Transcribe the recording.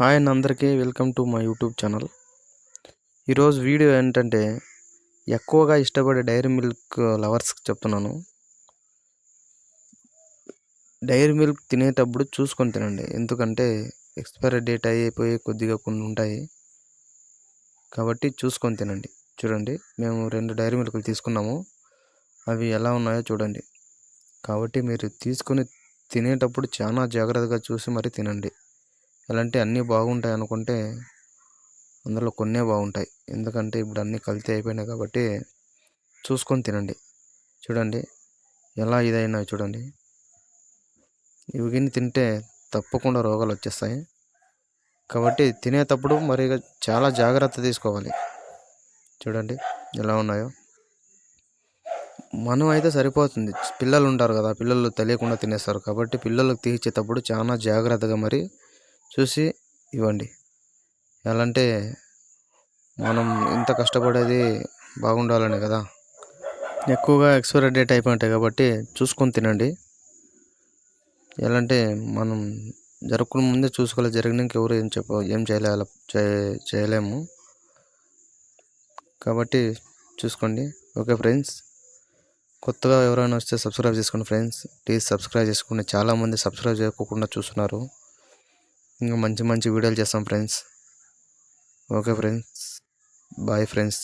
Hi and అందరికీ welcome to my YouTube channel. ఈరోజు video ఏంటంటే ఎక్కువగా ఇష్టపడే డైరీ మిల్క్ లవర్స్కి చెప్తున్నాను. డైరీ మిల్క్ తినేటప్పుడు చూసుకొని తినండి. ఎందుకంటే ఎక్స్పైరీ డేట్ అయిపోయి కొద్దిగా కొన్ని ఉంటాయి. కాబట్టి చూసుకొని తినండి. చూడండి మేము రెండు డైరీ మిల్క్లు తీసుకున్నాము. అవి ఎలా ఉన్నాయో చూడండి. కాబట్టి మీరు తీసుకొని తినేటప్పుడు చాలా జాగ్రత్తగా చూసి మరి తినండి. ఎలాంటి అన్నీ బాగుంటాయి అనుకుంటే అందులో కొన్నే బాగుంటాయి. ఎందుకంటే ఇప్పుడు అన్నీ కల్తీ అయిపోయినాయి కాబట్టి చూసుకొని తినండి. చూడండి ఎలా ఇదైనా చూడండి. ఇవి గిన్ని తింటే తప్పకుండా రోగాలు వచ్చేస్తాయి. కాబట్టి తినేటప్పుడు మరి చాలా జాగ్రత్త తీసుకోవాలి. చూడండి ఎలా ఉన్నాయో. మనం అయితే సరిపోతుంది. పిల్లలు ఉంటారు కదా పిల్లలు తెలియకుండా తినేస్తారు. కాబట్టి పిల్లలకు తీర్చేటప్పుడు చాలా జాగ్రత్తగా మరి చూసి ఇవ్వండి. ఎలా అంటే మనం ఇంత కష్టపడేది బాగుండాలని కదా. ఎక్కువగా ఎక్స్పైరీ డేట్ అయిపోయింటాయి కాబట్టి చూసుకొని తినండి. ఎలా అంటే మనం జరుపుకున్న ముందే చూసుకోవాలి. జరిగినాక ఎవరు ఏం చెప్ప ఏం చేయలే చేయలేము. కాబట్టి చూసుకోండి. Okay friends. కొత్తగా ఎవరైనా వస్తే సబ్స్క్రైబ్ చేసుకోండి ఫ్రెండ్స్. ప్లీజ్ సబ్స్క్రైబ్ చేసుకోండి చాలామంది సబ్స్క్రైబ్ చేసుకోకుండా చూస్తున్నారు. ఇంకా మంచి మంచి వీడియోలు చేస్తాం friends okay friends bye friends